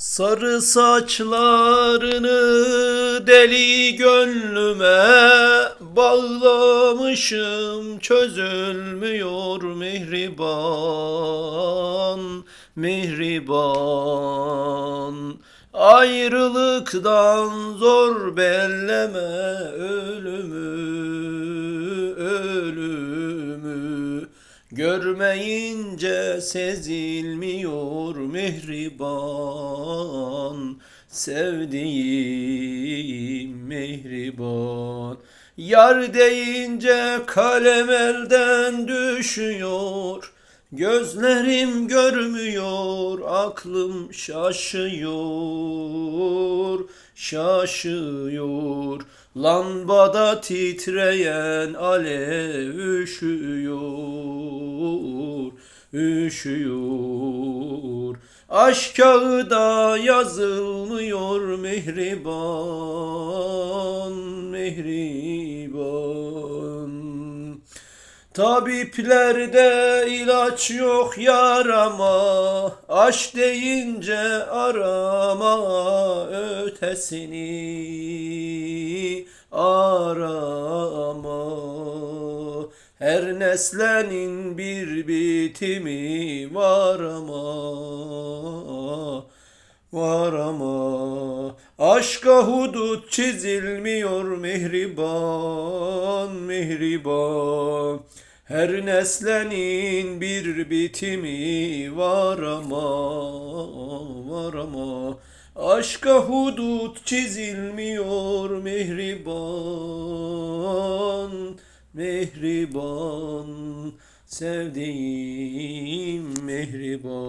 Sarı saçlarını deli gönlüme bağlamışım çözülmüyor mihriban mihriban. Ayrılıktan zor belleme ölümü Görmeyince sezilmiyor mihriban. Sevdiğim mihriban. Yar deyince kalem elden düşüyor Gözlerim görmüyor, aklım şaşıyor, şaşıyor. Lambada titreyen alev üşüyor, üşüyor. Aşk kağıda yazılmıyor mihriban, mihriban. Tabiplerde ilaç yok yarama Aşk deyince arama ötesini arama. Her neslenin bir bitimi var ama var ama Aşka hudut çizilmiyor mihriban mihriban. Her neslenin bir bitimi var ama var ama. Aşka hudut çizilmiyor mihriban mihriban. Sevdiğim mihriban